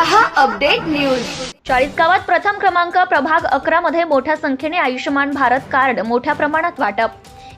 रहा update news. चाळीस गावात प्रथम क्रमांक प्रभाग अकरा मध्ये मोठ्या संख्येने आयुष्यमान भारत कार्ड मोठ्या प्रमाणात वाटप.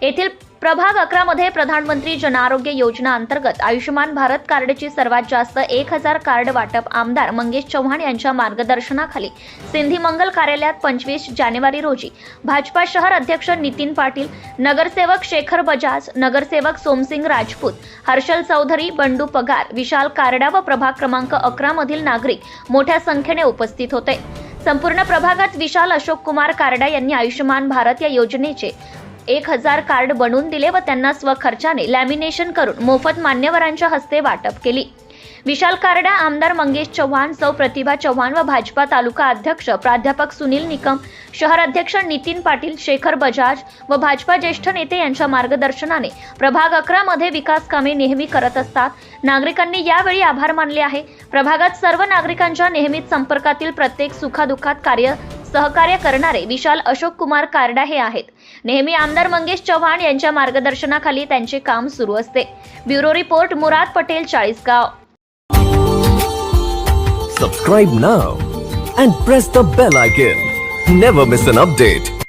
येथील प्रभाग अकरामध्ये प्रधानमंत्री जन आरोग्य योजना अंतर्गत आयुष्यमान भारत कार्डची सर्वात जास्त एक हजार कार्ड वाटप आमदार मंगेश चव्हाण यांच्या मार्गदर्शनाखाली सिंधी मंगल कार्यालयात पंचवीस जानेवारी रोजी भाजपा शहर अध्यक्ष नितीन पाटील नगरसेवक शेखर बजाज नगरसेवक सोमसिंग राजपूत हर्षल चौधरी बंडू पगार विशाल कारडा व प्रभाग क्रमांक अकरा मधील नागरिक मोठ्या संख्येने उपस्थित होते. संपूर्ण प्रभागात विशाल अशोक कुमार कारडा यांनी आयुष्यमान भारत या योजनेचे एक हजार कार्ड बनवून दिले व त्यांना स्वखर्चाने लॅमिनेशन करून मोफत मान्यवरांच्या हस्ते वाटप केली. विशाल कारडा आमदार मंगेश चव्हाण सौ प्रतिभा चव्हाण व भाजपा तालुका अध्यक्ष प्राध्यापक सुनील निकम शहर अध्यक्ष नितीन पाटील शेखर बजाज व भाजपा ज्येष्ठ नेते यांच्या मार्गदर्शनाने प्रभाग अकरा मध्ये विकास कामे नेहमी करत असतात. नागरिकांनी यावेळी आभार मानले आहे. प्रभागात सर्व नागरिकांच्या नेहमीच संपर्कातील प्रत्येक सुखादुखात कार्य सहकार्य करणारे विशाल अशोक कुमार कारडा हे आहेत. नेहमी आमदार मंगेश चव्हाण यांच्या मार्गदर्शनाखाली त्यांचे काम सुरू असते. Bureau report Murad Patel Chalisgaon. Subscribe now and press the bell icon never miss an update